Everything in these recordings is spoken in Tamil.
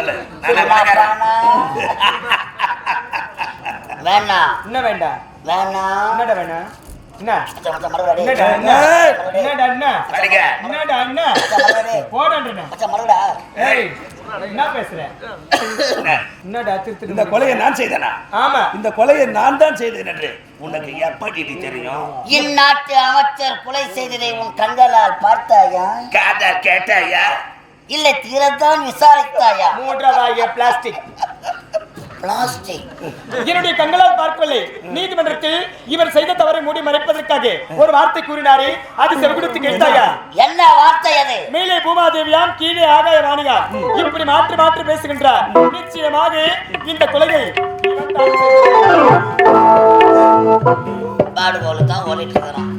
சொல்லு. என்ன வேண்டாம் என்னடா என்ன. என்ன? என்ன? என்ன. ஏய் என்ன பேசுற? திருத்து இந்த கொலையை நான் செய்தேனா? ஆமா. இந்த கொலையை நான் தான் செய்தேன் என்று உனக்கு எப்படி இது தெரியும்? இந்நாட்டு அமைச்சர் கொலை செய்ததை உன் கண்களால் பார்த்தாயா? காதா கேட்டாயா? இல்லை தீரத்தான் விசாரித்தாயா? மூன்றாவது பிளாஸ்டிக் பிளாஸ்டிக் என்னுடைய கண்களால் பார்க்கவில்லை. நீதிமன்றத்தில் இவர் செய்த தவறை மூடி மறைப்பதற்காக ஒரு வார்த்தை கூறினாரே அது செவிடுத்து கேட்டாயா என்ன வார்த்தை அது? மேலே பூமாதேவியாம் கீழே ஆகாய வாணியா இப்படி மாற்றி மாற்றி பேசுகின்றார். நிச்சயமாக இந்த கொலையை இவன் தான் ஓடிட்டு இருக்கிறான்.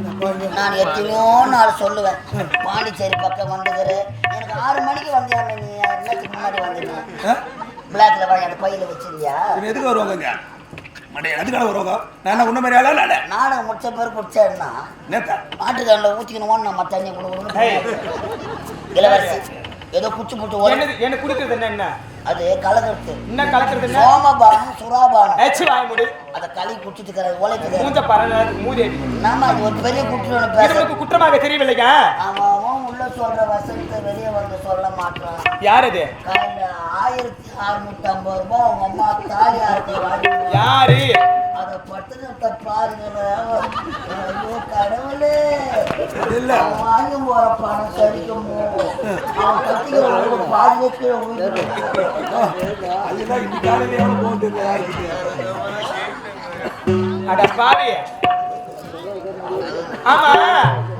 நான் எத்தனையோ நாள் சொல்லுவேன். பாண்டிச்சேரி பக்கம் வந்துக்கிற எனக்கு ஆறு மணிக்கு வந்தியா நீ? என்னத்துக்கு முன்னாடி வந்துருந்தேன் பிளாக்ல வாங்கி அந்த பையில வச்சிருந்தியா? இவன் எதுக்கு வருவாங்க எதுக்காக வருவாங்க? நான் உன்ன மாதிரி ஆளா இல்ல நாடகம் முடிச்ச பிறகு குடிச்சேன்னா நேத்தா? மாட்டுக்காரில் ஊற்றிக்கணுமோன்னு நம்ம தண்ணி. கொடுக்கணும். இளவரசி ஏதோ குச்சி போட்டு என்னது என்ன குடுக்கிறது என்ன என்ன? அது கலகத்து என்ன கலக்கிறது என்ன? சோமபானம் சுறாபானம். ஏச்சு வாய முடி. அதை களி குடிச்சிட்டு இருக்கிறது உழைக்குது மூஞ்ச பரல நாம அது ஒரு பெரிய உனக்கு குற்றமாக தெரியவில்லைங்க உள்ள சொல்ற வசனத்தை வெளியே வந்து சொல்ல மாட்டான் யார் அது? ஆயிரத்தி அறுநூத்தி ஐம்பது ரூபாய் அவங்க அம்மா தாலியாருக்கு வாங்கி யாரு? அதை பட்டணத்தை பாருங்க ஐயோ கடவுளே. இல்ல. அவன் வாங்கி போற பணம் சரிக்கும்? அவன் கீழே அதுதான் காலையில எவ்வளவு போகுது அட பாவி ஆமா. டேய்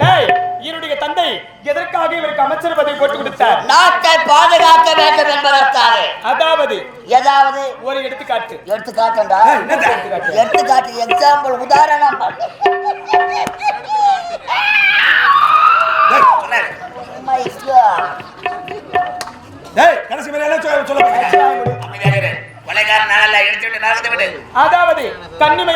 என்னுடைய தந்தை எதற்காக இவருக்கு அமைச்சர் பதவி போட்டு கொடுத்தார்? நாட்டை பாதுகாக்க வேண்டும் என்பதற்காக. அதாவது ஏதாவது ஒரு எடுத்துக்காட்டு. எடுத்து காட்டண்டா ஏய், என்னது? எடுத்து காட்டு எக்ஸாம்பிள் உதாரணம். கடைசி மேல சொல்ல சொல்ல. அதாவது கண்ணிமை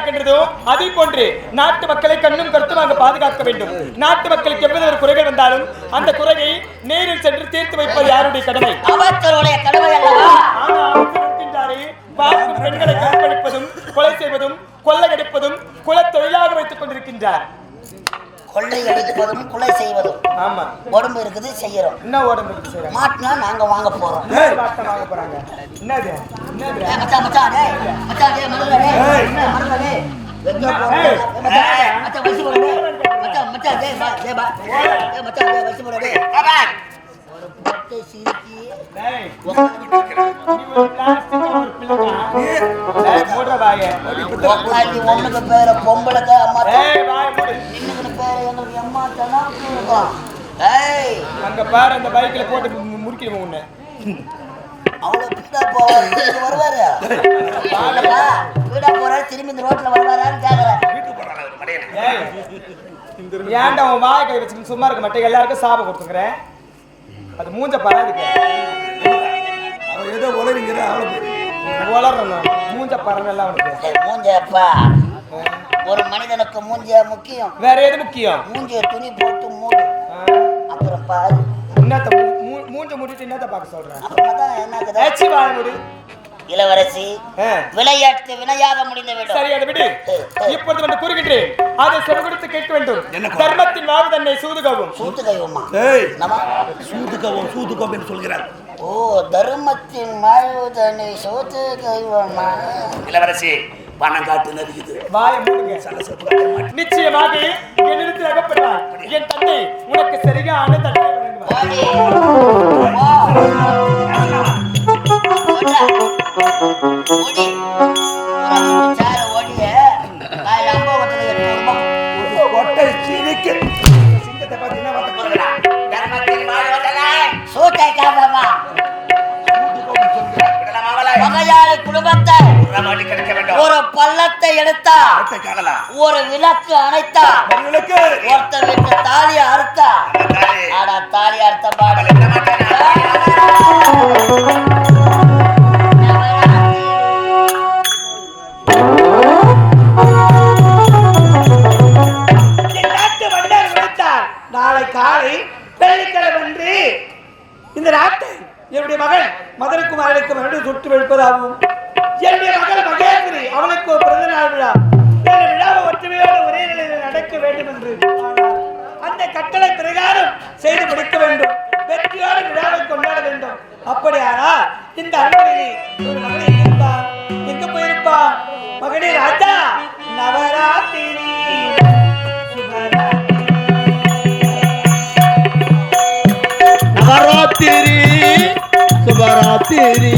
எப்படி கண்ணை காக்கின்றதோ அதே போன்று நாட்டு மக்களை கண்ணும் கருத்துமாக பாதுகாக்க வேண்டும். நாட்டு மக்களுக்கு எவ்வளவு ஒரு குறைகள் வந்தாலும் அந்த குறையை நேரில் சென்று தீர்த்து வைப்பது யாருடைய கடமை? பெண்களை கற்பழிப்பதும் கொலை செய்வதும் கொள்ளையடிப்பதும் குலத் தொழிலாக வைத்துக் கொண்டிருக்கின்றார். கொள்ளை அடிப்பதும் கொலை செய்வதும். ஆமா. உடம்பு இருக்குது செய்யறோம். என்ன உடம்பு இருக்கு செய்றாங்க? மாட்டினா நாங்க வாங்க போறோம். வாங்க போறாங்க. என்னது? மச்சான் மச்சான் மச்சான் டேய் மருதா டேய் ஏய். என்ன மருதா டேய் எங்க போற ஏய். மச்சான் வயசு போற மச்சான் மச்சான் டேய் பா டேய் பா டேய் மச்சான் டேய் வயசு போற டேய் ஒரு பொட்டை சிரிக்கி டேய், ஒரு ஒரு பிள்ளைடா. ஒண்ணுக்கு பேர அம்மா இன்னுக்கு பேர எங்களுக்கு அம்மா தானா ஏய் அங்க பாரு அந்த பைக்ல போட்டு முறுக்கிடுவோம் உன்னை அவ்வளவு பீடா வருவாரு திரும்பி இந்த ரோட்ல வருவாரான்னு கேக்குறேன் வீட்டுக்கு போறான் அவரு, மடையனே. ஏய், ஏன்டா உன் வாயை கை வச்சுக்கிட்டு சும்மா இருக்க மாட்டேன் எல்லாருக்கும் சாபம் கொடுத்துக்கிறேன். அது மூஞ்ச பராதுக்கு. அவன் ஏதோ உளறிங்கிற அவ்வளவு வளரணும் மூஞ்ச பறவை எல்லாம் அவனுக்கு மூஞ்சப்பா. ஒரு மனிதனுக்கு மூஞ்சியா முக்கியம். வேற எது முக்கியம்? மூஞ்சிய துணி போட்டு மூடு. அப்புறம் பாரு. என்னத்த மூஞ்ச மூடிட்டு என்னத்த பார்க்க சொல்றேன். அப்புறமா தான் என்னக்குது ஏச்சி வாய மூடு. இளவரசி விளையாட்டு வினையாக முடிந்து விடும் சரி அதை விடு. இப்பொழுது வந்து கூறுகின்றேன். அதை செவிடுத்து கேட்க வேண்டும்? தர்மத்தின் வாவு தன்னை சூதுகவும். சூத்து கைவமா ஏய். நம்ம சூதுக்கவும் சூதுக்கவும் என்று சொல்கிறார். ஓ தர்மத்தின் வாழ்வுதனை சோத்து கைவமா இளவரசி பணம் காட்டு நதிக்குது வாய மூடுங்க. நிச்சயமாக என்னிடத்தில் அகப்படுவார் என் தந்தை உனக்கு சரியான தண்டனை உரமாடி கிடைக்க வேண்டும். ஒரு பள்ளத்தை எடுத்தா ஒரு விளக்கு அணைத்தா ஒருத்த வீட்டு தாலியை அறுத்தா. ஆடா தாலி. அறுத்த பாடு. அவளை விட மாட்டேனா? என் நாட்டு மன்னர் விழித்தார். நாளை காலை வெள்ளிக்கிழமை இந்த நாட்டை என்னுடைய மகன் மதுரகுமாரனுக்கு மறுபடியும் சுட்டு வெளுப்பதாகவும் என்னுடைய மகள் மகேஸ்வரி அவளுக்கு ஒரு பிறந்த நாள் விழா. இந்த விழாவை ஒற்றுமையோடு ஒரே நிலையில் நடக்க வேண்டும் என்று. அந்த கட்டளை பிரகாரம் செய்து முடிக்க வேண்டும். வெற்றியோடு விழாவை கொண்டாட வேண்டும். அப்படியானால் இந்த அன்பரிலே ஒரு மகனை எங்கிருப்பா எங்க போயிருப்பா மகனே ராஜா நவராத்திரி. நவராத்திரி சுபராத்திரி